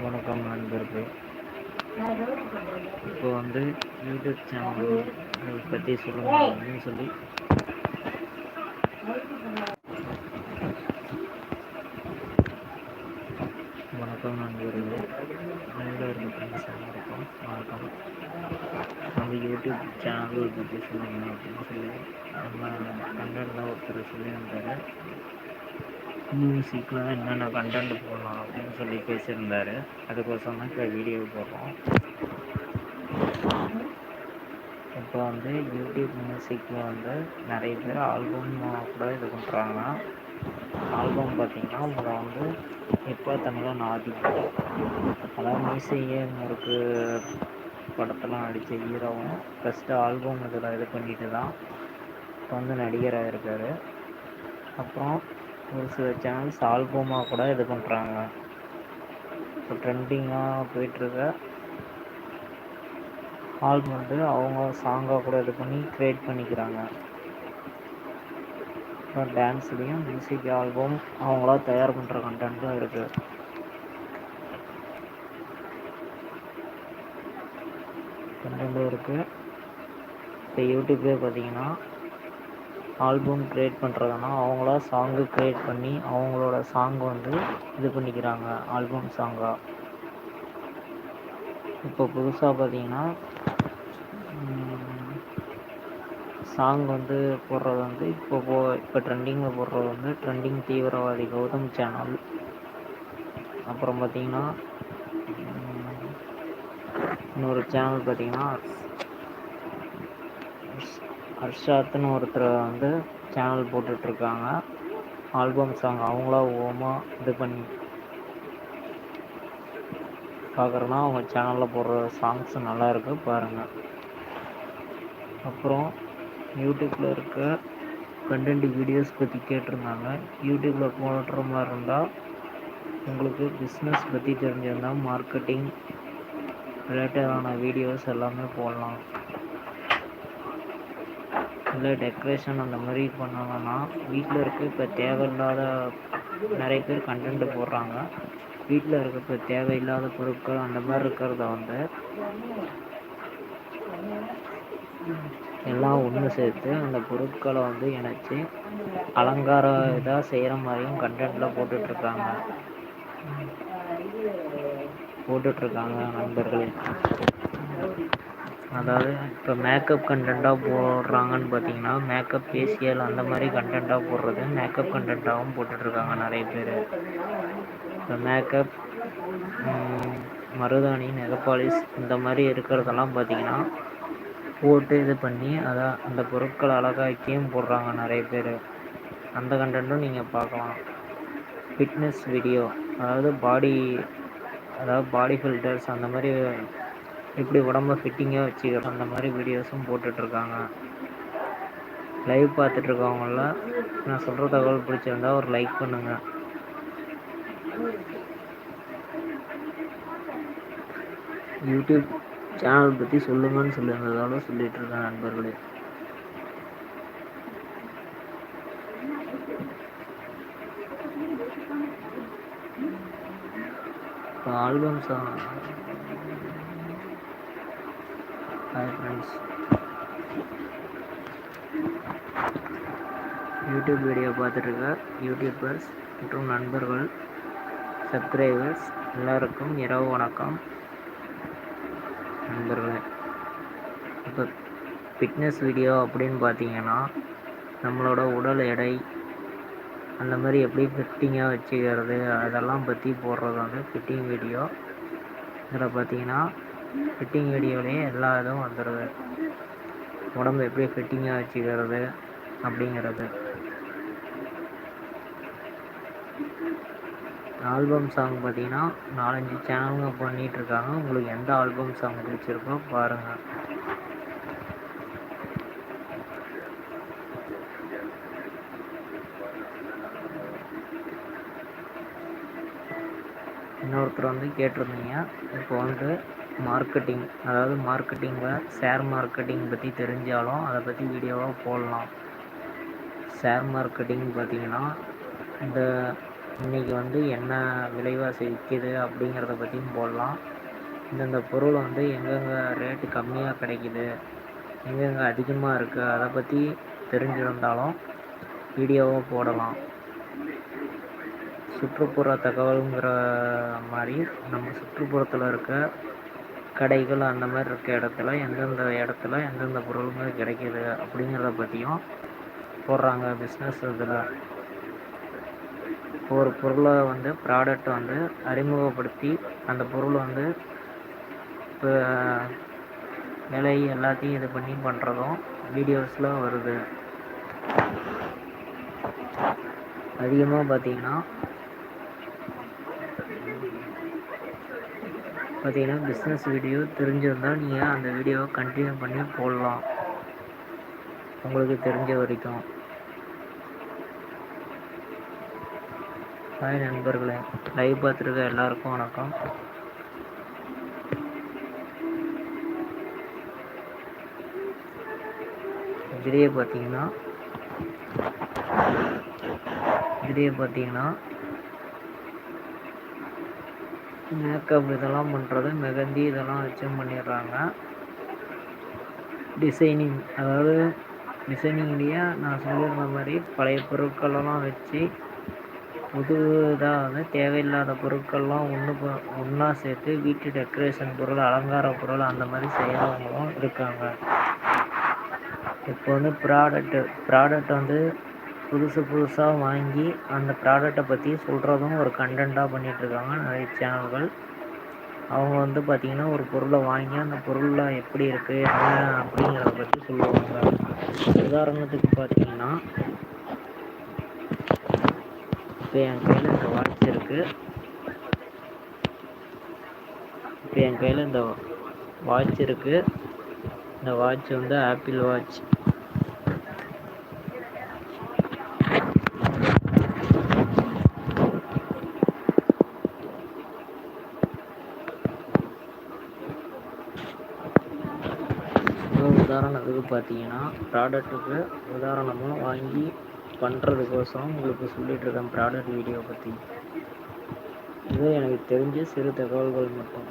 வணக்கம் நண்பர்களே. இப்போ வந்து யூடியூப் சேனல் பற்றி சொல்லுங்க அப்படின்னு சொல்லி. வணக்கம் நண்பர்களே. நண்பர்கள் ஃப்ரெண்ட்ஸ் இருக்கும் வணக்கம். நம்ம யூடியூப் சேனல் பற்றி சொல்லுங்க அப்படின்னு சொல்லி. நம்ம கண்டென்ட்டில் ஒருத்தர் சொல்லியிருந்தாரு. மியூசிக்கில் என்னென்ன கண்டென்ட் போடலாம் அப்படின்னு சொல்லி பேசியிருந்தாரு. அதுக்கோசரம் தான் இப்போ வீடியோ போடுறோம். இப்போ வந்து யூடியூப் மியூசிக்கில் வந்து நிறைய பேர் ஆல்பம் கூட இது பண்ணுறாங்க ஆல்பம் பார்த்திங்கன்னா உங்களை வந்து இப்போ தமிழாக ஆதி அதாவது மியூசிக்கே முறுக்கு படத்தெல்லாம் நடித்த ஹீரோவும் ஃபஸ்ட்டு ஆல்பம் இதில் இது பண்ணிட்டு தான் இப்போ வந்து நடிகராக இருக்கார். அப்புறம் ஒரு சில சேனல்ஸ் ஆல்பமாக கூட இது பண்ணுறாங்க இப்போ ட்ரெண்டிங்காக போயிட்டுருக்க. ஆல்பம் வந்து அவங்க சாங்காக கூட இது பண்ணி க்ரியேட் பண்ணிக்கிறாங்க. அப்புறம் டான்ஸ்லேயும் மியூசிக் ஆல்பம் அவங்களா தயார் பண்ணுற கண்டென்ட்டும் இருக்குது கண்டென்ட்டும் இருக்குது இப்போ யூடியூப்லேயே பார்த்தீங்கன்னா ஆல்பம் க்ரியேட் பண்ணுறதுனா அவங்களா சாங்கு க்ரியேட் பண்ணி அவங்களோட சாங் வந்து இது பண்ணிக்கிறாங்க ஆல்பம் சாங்காக இப்போ புதுசாக பார்த்தீங்கன்னா சாங் வந்து போடுறது வந்து இப்போ போ இப்போ ட்ரெண்டிங்கில் போடுறது வந்து ட்ரெண்டிங் தீவிரவாதி கௌதம் சேனல் அப்புறம் பார்த்தீங்கன்னா இன்னொரு சேனல் பார்த்தீங்கன்னா ஹர்ஷாத்னு ஒருத்தர் வந்து சேனல் போட்டுட்ருக்காங்க. ஆல்பம் சாங் அவங்களா ஓமாக இது பண்ணி பார்க்குறோன்னா அவங்க சேனலில் போடுற சாங்ஸ் நல்லாயிருக்கு பாருங்கள் அப்புறம் யூடியூப்பில் இருக்க கண்டென்ட் வீடியோஸ் பற்றி கேட்டிருந்தாங்க. யூடியூப்பில் போடுற மாதிரி இருந்தால் உங்களுக்கு பிஸ்னஸ் பற்றி தெரிஞ்சிருந்தால் மார்க்கெட்டிங் ரிலேட்டடான வீடியோஸ் எல்லாமே போடலாம். இல்லை டெக்கரேஷன் அந்த மாதிரி பண்ணணும்னா வீட்டில் இருக்க இப்போ தேவையில்லாத நிறைய பேர் கண்டென்ட் போடுறாங்க. வீட்டில் இருக்க இப்போ தேவையில்லாத பொருட்கள் அந்த மாதிரி இருக்கிறத வந்து எல்லாம் ஒன்று சேர்த்து அந்த பொருட்களை வந்து இணைச்சி அலங்கார இதாக செய்கிற மாதிரியும் கண்டென்ட்டில் போட்டுட்ருக்காங்க. போட்டுட்ருக்காங்க நண்பர்களே. அதாவது இப்போ மேக்கப் கண்டென்ட்டாக போடுறாங்கன்னு பார்த்தீங்கன்னா மேக்கப் ஃபேஷியல் அந்த மாதிரி கண்டென்ட்டாக போடுறது மேக்கப் கண்டென்ட்டாகவும் போட்டுட்ருக்காங்க நிறைய பேர். இப்போ மேக்கப் மருதாணி நெகப்பாலிஸ் இந்த மாதிரி இருக்கிறதெல்லாம் பார்த்தீங்கன்னா போட்டு இது பண்ணி அதை அந்த பொருட்களை அழகாக்கியும் போடுறாங்க நிறைய பேர். அந்த கண்டென்ட்டும் நீங்கள் பார்க்கலாம். ஃபிட்னஸ் வீடியோ அதாவது பாடி அதாவது பாடி ஃபில்டர்ஸ் அந்த மாதிரி எப்படி உடம்ப ஃபிட்டிங்காக வச்சுக்கிறோம் அந்த மாதிரி வீடியோஸும் போட்டுட்ருக்காங்க. லைவ் பார்த்துட்ருக்கவங்கள நான் சொல்கிற தகவல் பிடிச்சிருந்தா ஒரு லைக் பண்ணுங்கள் யூடியூப் சேனல் பற்றி சொல்லுங்கன்னு சொல்லியிருந்ததால சொல்லிகிட்ருக்கேன் நண்பர்களே. Album song hi friends YouTube video பார்த்துட்ருக்க YouTubers மற்றும் நண்பர்கள் சப்ஸ்கிரைபர்ஸ் எல்லோருக்கும் இரவு வணக்கம். நண்பர்களே இப்போ ஃபிட்னஸ் வீடியோ அப்படின்னு பார்த்தீங்கன்னா நம்மளோட உடல் எடை அந்த மாதிரி எப்படி ஃபிட்டிங்காக வச்சுக்கிறது அதெல்லாம் பற்றி போடுறது வந்து ஃபிட்டிங் வீடியோ இதில் பார்த்தீங்கன்னா ஃபிட்டிங் வீடியோலேயே எல்லா இதுவும் வந்துடுது உடம்பு எப்படி ஃபிட்டிங்காக வச்சுக்கிறது அப்படிங்கிறது. ஆல்பம் சாங் பார்த்தீங்கன்னா நாலஞ்சு சேனலுங்க பண்ணிகிட்ருக்காங்க உங்களுக்கு எந்த ஆல்பம் சாங் பிடிச்சிருக்கோ பாருங்கள் இன்னொருத்தர் வந்து கேட்டிருந்தீங்க. இப்போ வந்து மார்க்கெட்டிங் அதாவது மார்க்கெட்டிங்கில் ஷேர் மார்க்கெட்டிங் பற்றி தெரிஞ்சாலும் அதை பற்றி வீடியோவாக போடலாம். ஷேர் மார்க்கெட்டிங் பார்த்தீங்கன்னா இந்த இன்றைக்கி வந்து என்ன விலைவாசி விற்கிது அப்படிங்கிறத பற்றியும் போடலாம். இந்தந்த பொருள் வந்து எங்கெங்கே ரேட்டு கம்மியாக கிடைக்கிது எங்கெங்கே அதிகமாக இருக்குது அதை பற்றி தெரிஞ்சிருந்தாலும் வீடியோவாக போடலாம். சுற்றுப்புற தகவலுங்கிற மாதிரி நம்ம சுற்றுப்புறத்தில் இருக்க கடைகள் அந்த மாதிரி இருக்க இடத்துல எந்தெந்த இடத்துல எந்தெந்த பொருளுமே கிடைக்கிது அப்படிங்கிறத பற்றியும் போடுறாங்க பிஸ்னஸ் இதில். ஒரு பொருளை வந்து ப்ராடக்ட் வந்து அறிமுகப்படுத்தி அந்த பொருள் வந்து இப்போ விலை எல்லாத்தையும் இது பண்ணி பண்ணுறதும் வீடியோஸில் வருது. அதிகமாக பார்த்தீங்கன்னா பார்த்தீங்கன்னா பிஸ்னஸ் வீடியோ தெரிஞ்சிருந்தால் நீங்கள் அந்த வீடியோவை கண்டினியூ பண்ணி போடலாம். உங்களுக்கு தெரிஞ்ச வரைக்கும். ஹாய் நண்பர்களே லைவ் பார்த்துருக்க எல்லாருக்கும் வணக்கம். இதிலேயே பார்த்தீங்கன்னா இதிலேயே பார்த்தீங்கன்னா மேக்கப் இதெல்லாம் பண்ணுறது மெகந்தி இதெல்லாம் வச்சு பண்ணிடுறாங்க. டிசைனிங் அதாவது டிசைனிங்லேயே நான் சொல்லியிருந்த மாதிரி பழைய பொருட்களெல்லாம் வச்சு புது இதாக வந்து தேவையில்லாத பொருட்கள்லாம் ஒன்று ஒன்றா சேர்த்து வீட்டு டெக்கரேஷன் பொருள் அலங்கார பொருள் அந்த மாதிரி செய்கிறவங்களும் இருக்காங்க. இப்போ வந்து ப்ராடக்ட்டு ப்ராடக்ட் வந்து புதுசு புதுசாக வாங்கி அந்த ப்ராடக்டை பற்றி சொல்கிறதும் ஒரு கண்டென்ட்டாக பண்ணிகிட்ருக்காங்க நிறைய சேனல்கள் அவங்க வந்து பார்த்திங்கன்னா ஒரு பொருளை வாங்கி அந்த பொருளில் எப்படி இருக்குது என்ன அப்படிங்கிறத பற்றி சொல்லுவாங்க. உதாரணத்துக்கு பார்த்தீங்கன்னா இப்போ என் கையில் இந்த வாட்ச் இருக்குது இப்போ என் கையில் இந்த வாட்ச் இருக்குது இந்த வாட்ச் வந்து ஆப்பிள் வாட்ச் உதாரணத்துக்கு பார்த்தீங்கன்னா ப்ராடக்ட்டுக்கு உதாரணமாக வாங்கி பண்ணுறதுக்கோசரம் உங்களுக்கு சொல்லிகிட்ருக்கேன் ப்ராடக்ட் வீடியோ பற்றி இது எனக்கு தெரிஞ்ச சிறு தகவல்கள் மட்டும்.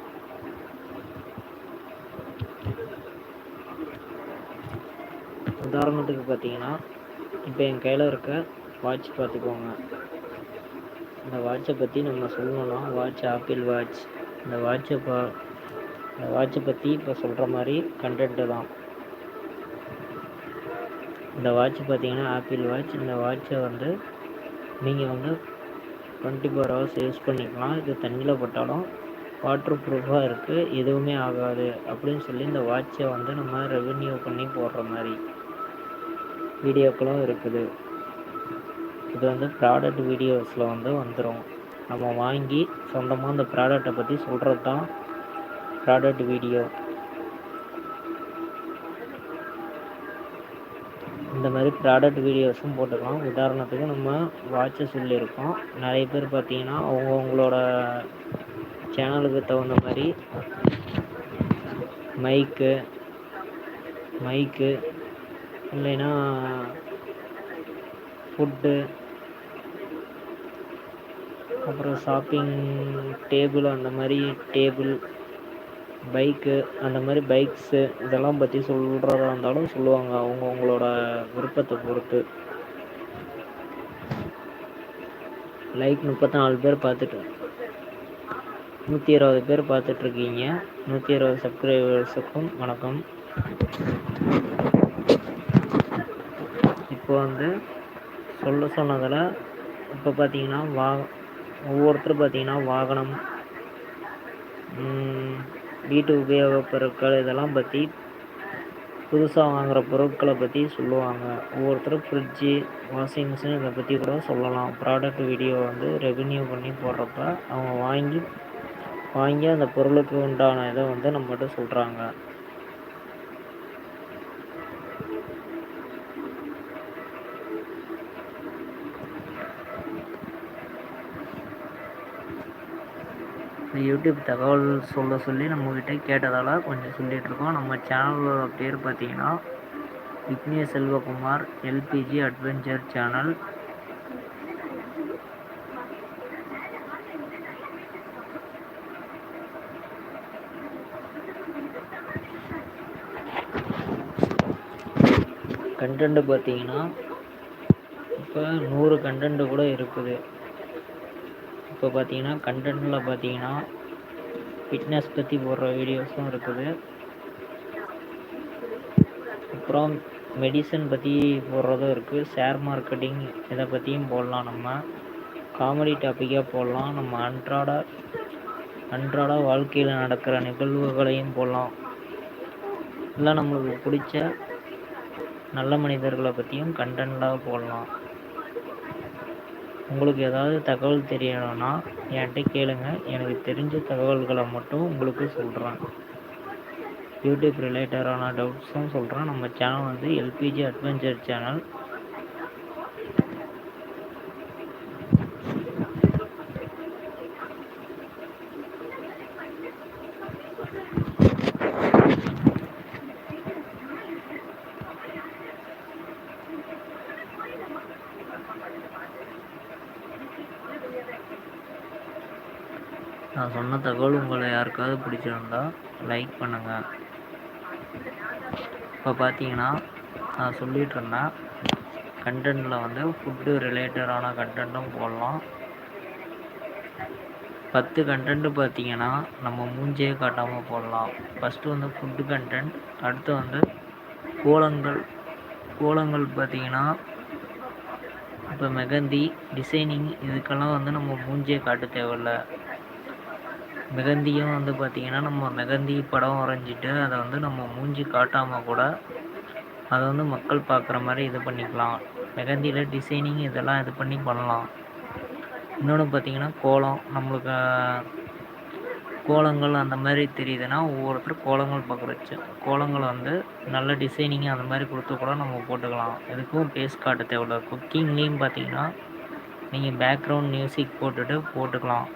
உதாரணத்துக்கு பார்த்தீங்கன்னா இப்போ என் கையில் இருக்க வாட்ச் பார்த்துக்கோங்க. இந்த வாட்சை பற்றி நம்ம சொல்லணும்னா வாட்ச் ஆப்பிள் வாட்ச் இந்த வாட்சை பா இந்த வாட்சை பற்றி இப்போ சொல்கிற மாதிரி கண்டென்ட்டு தான். இந்த வாட்ச் பார்த்தீங்கன்னா ஆப்பிள் வாட்ச் இந்த வாட்சை வந்து நீங்கள் வந்து டுவெண்ட்டி ஃபோர் ஹவர்ஸ் யூஸ் பண்ணிக்கலாம். இது தண்ணியில் போட்டாலும் வாட்ரு ப்ரூஃபாக இருக்குது எதுவுமே ஆகாது அப்படின்னு சொல்லி இந்த வாட்சை வந்து நம்ம ரெவென்யூ பண்ணி போடுற மாதிரி வீடியோக்களும் இருக்குது. இது வந்து ப்ராடக்ட் வீடியோஸில் வந்து வந்துடும் நம்ம வாங்கி சொந்தமாக அந்த ப்ராடக்டை பற்றி சொல்கிறது தான் ப்ராடக்ட் வீடியோ இந்த மாதிரி ப்ராடக்ட் வீடியோஸும் போட்டுக்கலாம். உதாரணத்துக்கு நம்ம வாட்சை சொல்லியிருக்கோம் நிறைய பேர் பார்த்தீங்கன்னா அவங்கவுங்களோட சேனலுக்கு தகுந்த மாதிரி மைக்கு மைக்கு இல்லைன்னா ஃபுட்டு அப்புறம் ஷாப்பிங் டேபிள் அந்த மாதிரி டேபிள் பைக்கு அந்த மாதிரி பைக்ஸு இதெல்லாம் பற்றி சொல்கிறதா இருந்தாலும் சொல்லுவாங்க. அவங்கவுங்களோட விருப்பத்தை பொறுத்து. லைக் முப்பத்தி நாலு பேர் பார்த்துட்டு நூற்றி இருபது பேர் பார்த்துட்ருக்கீங்க. நூற்றி இருபது சப்ஸ்கிரைபர்ஸுக்கும் வணக்கம். இப்போ வந்து சொல்ல சொன்னதில் இப்போ பார்த்தீங்கன்னா வா ஒவ்வொருத்தரும் பார்த்தீங்கன்னா வாகனம் வீட்டு உபயோகப் பொருட்கள் இதெல்லாம் பற்றி புதுசாக வாங்குகிற பொருட்களை பற்றி சொல்லுவாங்க. ஒவ்வொருத்தரும் ஃப்ரிட்ஜு வாஷிங் மிஷின் இதை பற்றி கூட சொல்லலாம். ப்ராடக்ட் வீடியோ வந்து ரெவின்யூ பண்ணி போடுறப்ப அவங்க வாங்கி வாங்கி அந்த பொருளுக்கு உண்டான இதை வந்து நம்மகிட்ட சொல்கிறாங்க யூடியூப் தகவல் சொல்ல சொல்லி நம்மக்கிட்ட கேட்டதால் கொஞ்சம் சொல்லிகிட்ருக்கோம் நம்ம சேனலோட பேர் பார்த்தீங்கன்னா Vignesh Selvakumar LPG adventure channel content பார்த்தீங்கன்னா இப்போ நூறு கண்டென்ட்டு கூட இருக்குது. இப்போ பார்த்தீங்கன்னா கண்டென்ட்டில் பார்த்தீங்கன்னா ஃபிட்னஸ் பற்றி போடுற வீடியோஸும் இருக்குது. அப்புறம் மெடிசன் பற்றி போடுறதும் இருக்குது ஷேர் மார்க்கெட்டிங் இதை பற்றியும் போடலாம் நம்ம. காமெடி டாப்பிக்காக போடலாம். நம்ம அன்றாட அன்றாட வாழ்க்கையில் நடக்கிற நிகழ்வுகளையும் போடலாம். இல்லை நம்மளுக்கு பிடிச்ச நல்ல மனிதர்களை பற்றியும் கண்டென்ட்டாக போடலாம். உங்களுக்கு ஏதாவது தகவல் தெரியணும்னா என்கிட்ட கேளுங்க. எனக்கு தெரிஞ்ச தகவல்களை மட்டும் உங்களுக்கு சொல்கிறேன் யூடியூப் ரிலேட்டடான டவுட்ஸும் சொல்கிறேன் நம்ம சேனல் வந்து எல்பிஜி அட்வென்ச்சர் சேனல் நான் சொன்ன தகவல் உங்களை யாருக்காவது பிடிச்சிருந்தா லைக் பண்ணுங்கள் இப்போ பார்த்தீங்கன்னா நான் சொல்லிகிட்டு இருந்தேன் கண்டென்ட்டில் வந்து ஃபுட்டு ரிலேட்டடான கண்டென்ட்டும் போடலாம். பத்து கண்டென்ட்டு பார்த்தீங்கன்னா நம்ம மூஞ்சியே காட்டாமல் போடலாம். ஃபஸ்ட்டு வந்து ஃபுட்டு கண்டென்ட் அடுத்து வந்து கோலங்கள். கோலங்கள் பார்த்தீங்கன்னா இப்போ மெகந்தி டிசைனிங் இதுக்கெல்லாம் வந்து நம்ம மூஞ்சியை காட்ட தேவையில்ல. மெகந்தியும் வந்து பார்த்திங்கன்னா நம்ம மெகந்தி படம் வரைஞ்சிட்டு அதை வந்து நம்ம மூஞ்சி காட்டாமல் கூட அதை வந்து மக்கள் பார்க்குற மாதிரி இது பண்ணிக்கலாம். மெகந்தியில் டிசைனிங் இதெல்லாம் இது பண்ணி பண்ணலாம். இன்னொன்று பார்த்திங்கன்னா கோலம். நம்மளுக்கு கோலங்கள் அந்த மாதிரி தெரியுதுன்னா ஒவ்வொருத்தர் கோலங்கள் பார்க்குறச்சு கோலங்கள் வந்து நல்ல டிசைனிங் அந்த மாதிரி கொடுத்து கூட நம்ம போட்டுக்கலாம். எதுக்கும் பேஸ் காட்ட தேவையில்ல. குக்கிங்லேயும் பார்த்தீங்கன்னா நீங்கள் பேக்ரவுண்ட் மியூசிக் போட்டுட்டு போட்டுக்கலாம்.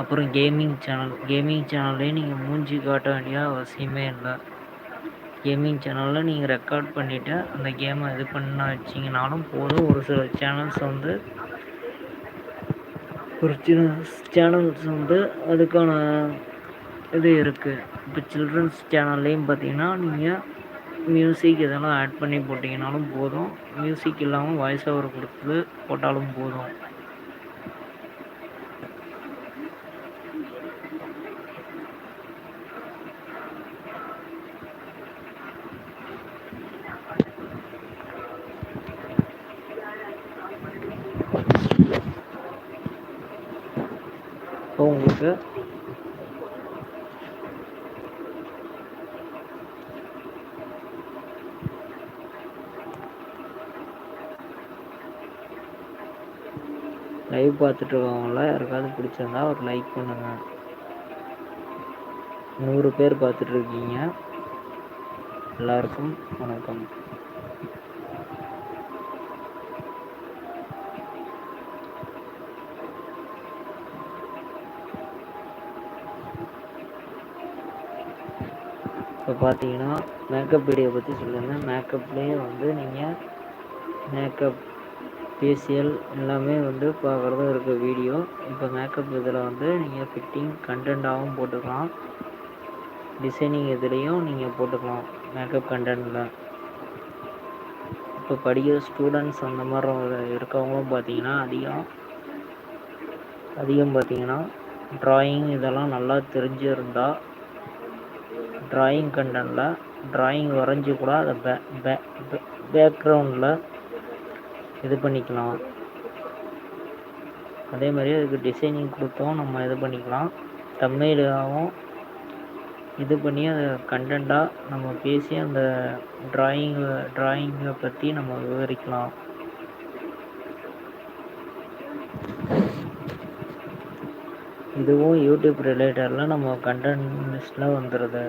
அப்புறம் கேமிங் சேனல் கேமிங் சேனல்லே நீங்கள் மூஞ்சி காட்ட வேண்டிய அவசியமே இல்லை. கேமிங் சேனலில் நீங்கள் ரெக்கார்ட் பண்ணிவிட்டு அந்த கேமை இது பண்ண வச்சிங்கனாலும் போதும். ஒரு சில சேனல்ஸ் வந்து ஒரு சில சேனல்ஸ் வந்து அதுக்கான இது இருக்குது இப்போ சில்ட்ரன்ஸ் சேனல்லையும் பார்த்தீங்கன்னா நீங்கள் மியூசிக் இதெல்லாம் ஆட் பண்ணி போட்டிங்கனாலும் போதும். மியூசிக் இல்லாமல் வாய்ஸ் ஓவர் கொடுத்து போட்டாலும் போதும். இப்போ உங்களுக்கு லைவ் பார்த்துட்டு இருக்கவங்கள யாருக்காவது பிடிச்சிருந்தா ஒரு லைக் பண்ணுங்க. நூறு பேர் பார்த்துட்டு இருக்கீங்க. எல்லாருக்கும் வணக்கம். பார்த்தீங்கன்னா மேக்கப் வீடியோ பற்றி சொல்லியிருந்தேன் மேக்கப்லேயே வந்து நீங்கள் மேக்கப் ஃபேஷியல் எல்லாமே வந்து பார்க்குறதும் இருக்குது வீடியோ இப்போ மேக்கப் இதில் வந்து நீங்கள் ஃபிட்டிங் கண்டென்ட்டாகவும் போட்டுக்கலாம். டிசைனிங் இதுலேயும் நீங்கள் போட்டுக்கலாம் மேக்கப் கண்டென்ட்டில் இப்போ படிக்கிற ஸ்டூடெண்ட்ஸ் அந்த மாதிரி இருக்கவங்களும் பார்த்தீங்கன்னா அதிகம் அதிகம் பார்த்தீங்கன்னா ட்ராயிங் இதெல்லாம் நல்லா தெரிஞ்சிருந்தால் ட்ராயிங் கண்டனில் ட்ராயிங் வரைஞ்சி கூட அதை பே பே பேக்ரவுண்டில் இது பண்ணிக்கலாம். அதே மாதிரி அதுக்கு டிசைனிங் கொடுத்தும் நம்ம இது பண்ணிக்கலாம். தமிழாகவும் இது பண்ணி அதை கண்டென்ட்டாக நம்ம பேசி அந்த ட்ராயிங்கை ட்ராயிங்கை பற்றி நம்ம விவரிக்கலாம். இதுவும் யூடியூப் ரிலேட்டடில் நம்ம கண்டென்ட் லிஸ்ட்டில் வந்துடுது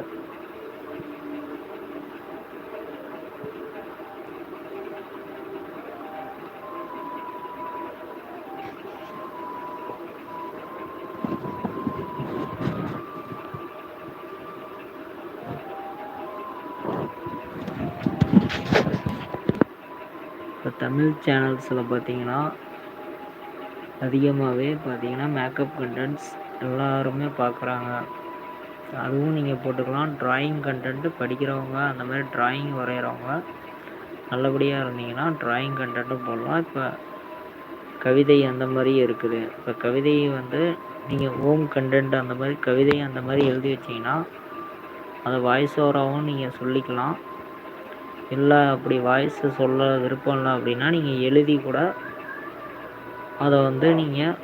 இப்போ தமிழ் சேனல்ஸில் பார்த்தீங்கன்னா அதிகமாகவே பார்த்தீங்கன்னா மேக்கப் கண்டென்ட்ஸ் எல்லாருமே பார்க்குறாங்க அதுவும் நீங்கள் போட்டுக்கலாம். ட்ராயிங் கண்டென்ட்டு படிக்கிறவங்க அந்த மாதிரி ட்ராயிங் வரைகிறவங்க நல்லபடியாக இருந்தீங்கன்னா ட்ராயிங் கண்டென்ட்டும் போடலாம். இப்போ கவிதை அந்த மாதிரி இருக்குது. இப்போ கவிதை வந்து நீங்கள் ஹோம் கண்டென்ட் அந்த மாதிரி கவிதை அந்த மாதிரி எழுதி வச்சிங்கன்னா அதை வாய்ஸ் ஓவராகவும் நீங்கள் சொல்லிக்கலாம். இல்லை அப்படி வாய்ஸ் சொல்ல விருப்பம் இல்லை அப்படின்னா நீங்கள் எழுதி கூட அதை வந்து நீங்கள்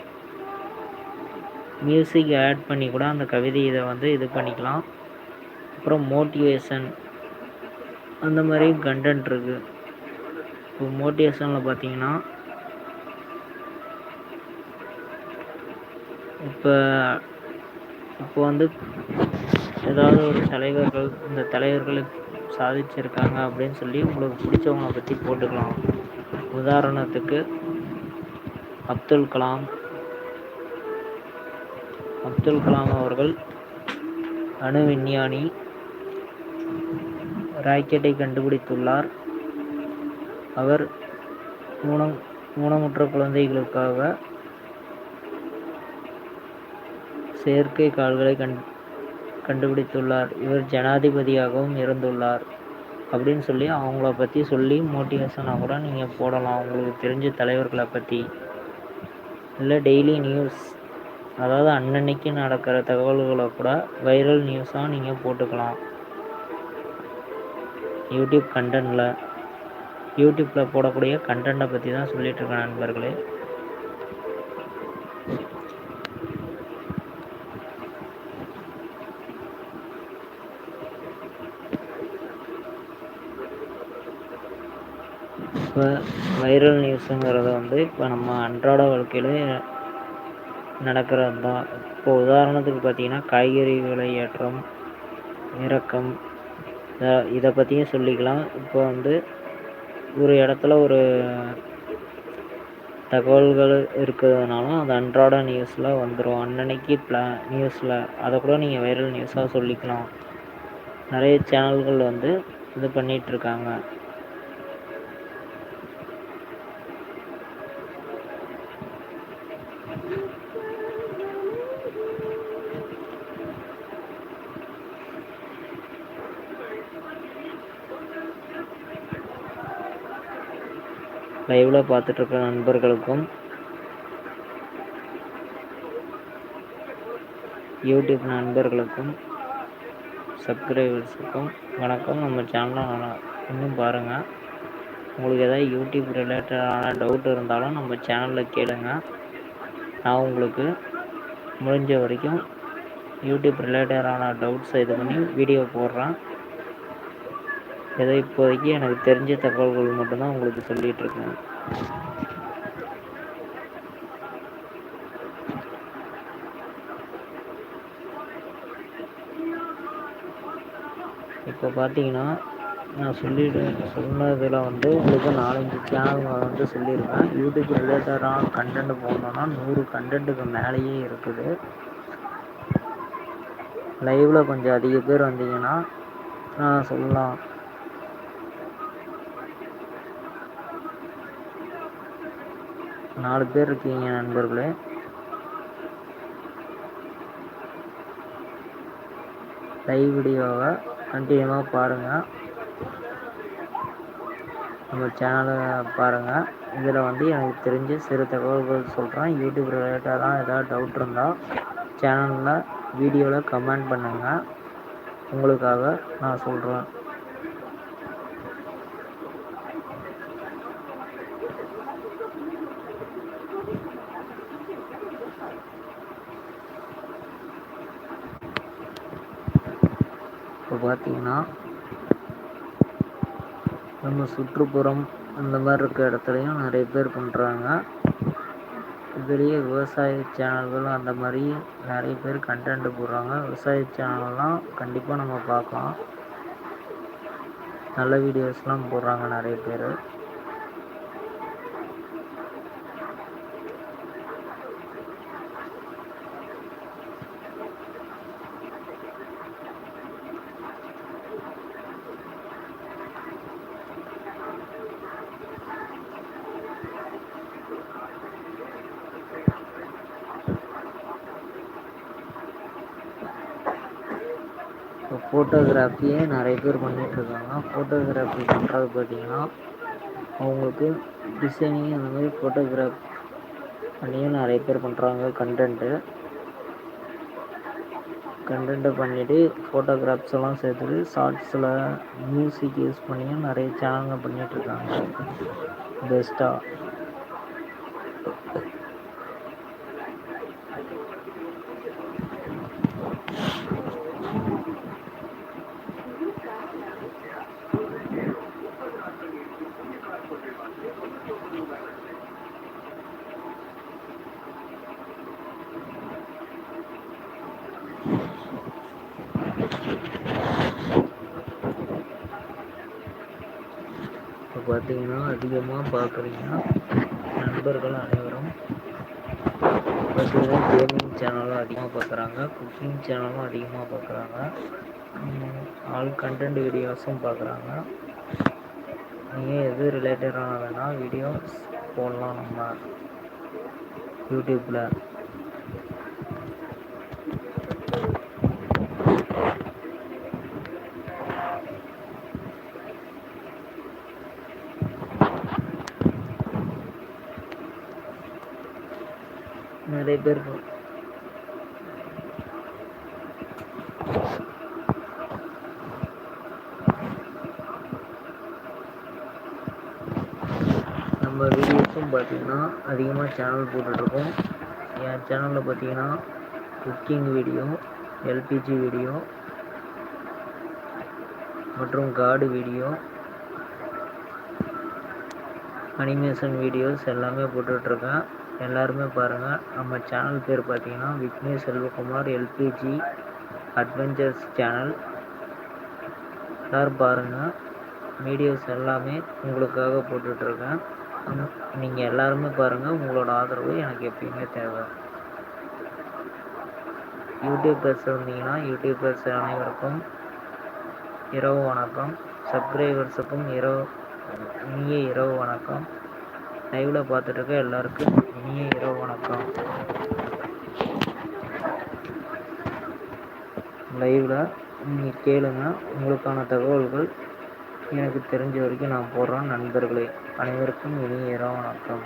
மியூசிக் ஆட் பண்ணி கூட அந்த கவிதை இதை வந்து இது பண்ணிக்கலாம். அப்புறம் மோட்டிவேஷன் அந்த மாதிரி கண்டென்ட் இருக்குது இப்போ மோட்டிவேஷனில் பார்த்தீங்கன்னா இப்போ இப்போ வந்து ஏதாவது ஒரு தலைவர்கள் இந்த தலைவர்களுக்கு சாதிச்சிருக்காங்க அப்படின்னு சொல்லி உங்களுக்கு பிடிச்சவங்கள பற்றி போட்டுக்கலாம். உதாரணத்துக்கு அப்துல் கலாம். அப்துல் கலாம் அவர்கள் அணு விஞ்ஞானி ராக்கெட்டை கண்டுபிடித்துள்ளார். அவர் ஊனம் ஊனமுற்ற குழந்தைகளுக்காக செயற்கை கால்களை கண் கண்டுபிடித்துள்ளார். இவர் ஜனாதிபதியாகவும் இருந்துள்ளார் அப்படின்னு சொல்லி அவங்கள பற்றி சொல்லி மோட்டிவேஷனாக கூட நீங்கள் போடலாம். உங்களுக்கு தெரிஞ்ச தலைவர்களை பற்றி இல்லை டெய்லி நியூஸ் அதாவது அன்னன்னைக்கு நடக்கிற தகவல்களை கூட வைரல் நியூஸாக நீங்கள் போட்டுக்கலாம். யூடியூப் கண்டென்ட்டில் யூடியூப்பில் போடக்கூடிய கண்டென்ட்டை பற்றி தான் சொல்லிகிட்ருக்கேன் நண்பர்களே. இப்போ வைரல் நியூஸுங்கிறத வந்து இப்போ நம்ம அன்றாட வாழ்க்கையில் நடக்கிறது தான். இப்போ உதாரணத்துக்கு பார்த்தீங்கன்னா காய்கறி விலை ஏற்றம் இறக்கம் இதை பற்றியும் சொல்லிக்கலாம். இப்போ வந்து ஒரு இடத்துல ஒரு தகவல்கள் இருக்கிறதுனாலும் அது அன்றாட நியூஸில் வந்துடும் அன்னன்னைக்கு ப்ளா நியூஸில் அதை கூட நீங்கள் வைரல் நியூஸாக சொல்லிக்கலாம். நிறைய சேனல்கள் வந்து இது பண்ணிகிட்ருக்காங்க லைவில் பார்த்துட்ருக்க நண்பர்களுக்கும் யூடியூப் நண்பர்களுக்கும் சப்ஸ்கிரைபர்ஸுக்கும் வணக்கம். நம்ம சேனலை இன்னும் பாருங்கள் உங்களுக்கு எதாவது யூடியூப் ரிலேட்டடான டவுட் இருந்தாலும் நம்ம சேனலில் கேளுங்க. நான் உங்களுக்கு முடிஞ்ச வரைக்கும் யூடியூப் ரிலேட்டடான டவுட்ஸை இது பண்ணி வீடியோ போடுறேன். ஏதோ இப்போதைக்கு எனக்கு தெரிஞ்ச தகவல்கள் மட்டும்தான் உங்களுக்கு சொல்லிகிட்ருக்கேன் இப்போ பார்த்தீங்கன்னா நான் சொல்லிட்டு சொன்னதில் வந்து உங்களுக்கு நாலஞ்சு சேனல் வந்து சொல்லியிருக்கேன். யூடியூப் ரிலேட்டடான கண்டென்ட் போடணுன்னா நூறு கண்டென்ட்டுக்கு மேலேயே இருக்குது. லைவில் கொஞ்சம் அதிக பேர் வந்தீங்கன்னா நான் சொல்லலாம். நாலு பேர் இருக்கீங்க நண்பர்களே. லைவ் வீடியோவை கண்டினியூவாக பாருங்கள் நம்ம சேனலை பாருங்கள் இதில் வந்து எனக்கு தெரிஞ்ச சிறு தகவல்கள் சொல்கிறேன் யூடியூப் தான் ஏதாவது டவுட் இருந்தால் சேனலில் வீடியோவில் கமெண்ட் பண்ணுங்கள் உங்களுக்காக நான் சொல்கிறேன் இப்போ பார்த்தீங்கன்னா நம்ம சுற்றுப்புறம் அந்த மாதிரி இருக்க இடத்துலையும் நிறைய பேர் பண்ணுறாங்க இதுலேயே விவசாய சேனல்களும் அந்த மாதிரி நிறைய பேர் கண்டென்ட் போடுறாங்க. விவசாய சேனல்லாம் கண்டிப்பாக நம்ம பார்க்கலாம். நல்ல வீடியோஸ்லாம் போடுறாங்க நிறைய பேர். ஃபோட்டோகிராஃபியே நிறைய பேர் பண்ணிகிட்ருக்காங்க ஃபோட்டோகிராஃபி பண்ணுறது பார்த்திங்கன்னா அவங்களுக்கு டிசைனிங் அந்த மாதிரி ஃபோட்டோகிராஃப் பண்ணியும் நிறைய பேர் பண்ணுறாங்க கண்டென்ட்டு கண்டென்ட்டை பண்ணிவிட்டு ஃபோட்டோகிராஃப்ஸ் எல்லாம் சேர்த்துட்டு ஷார்ட்ஸில் மியூசிக் யூஸ் பண்ணியும் நிறைய சேனலில் பண்ணிகிட்ருக்காங்க பெஸ்ட்டாக இப்போ பார்த்தீங்கன்னா அதிகமாக பார்க்குறீங்கன்னா நண்பர்கள் அனைவரும் பார்த்தீங்கன்னா கேமிங் சேனலும் அதிகமாக பார்க்குறாங்க குக்கிங் சேனலும் அதிகமாக பார்க்குறாங்க. ஆல் கண்டென்ட் வீடியோஸும் பார்க்குறாங்க. நீங்கள் எது ரிலேட்டடான வேணால் வீடியோஸ் போடலாம் நம்ம. யூடியூப்பில் நிறைய பேர் நம்ம வீடியோஸும் பார்த்தீங்கன்னா அதிகமாக சேனல் போட்டுட்ருக்கோம். என் சேனலில் பார்த்தீங்கன்னா குக்கிங் வீடியோ எல்பிஜி வீடியோ மற்றும் காடு வீடியோ அனிமேஷன் வீடியோஸ் எல்லாமே போட்டுட்ருக்கேன். எல்லாருமே பாருங்கள் நம்ம சேனல் பேர் பார்த்தீங்கன்னா Vignesh Selvakumar LPG adventures channel எல்லோரும் பாருங்கள் வீடியோஸ் எல்லாமே உங்களுக்காக போட்டுட்ருக்கேன். நீங்கள் எல்லாருமே பாருங்கள் உங்களோட ஆதரவு எனக்கு எப்பயுமே தேவை. யூடியூபர்ஸ் இருந்தீங்கன்னா யூடியூபர்ஸ் அனைவருக்கும் இரவு வணக்கம். சப்ஸ்கிரைபர்ஸுக்கும் இரவு இனிய இரவு வணக்கம். லைவில் பார்த்துட்ருக்க எல்லாருக்கும் இனிய இரவு வணக்கம். லைவில் நீங்கள் கேளுங்க உங்களுக்கான தகவல்கள் எனக்கு தெரிஞ்ச வரைக்கும் நான் போடுறேன் நண்பர்களே. அனைவருக்கும் இனிய இரவு வணக்கம்.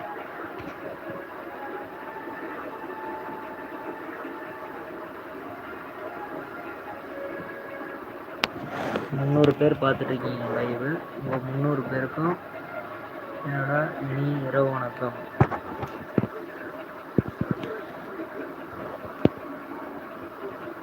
முந்நூறு பேர் பார்த்துட்ருக்கீங்க லைவு உங்கள் முந்நூறு பேருக்கும் என்னோட இனிய இரவு வணக்கம்.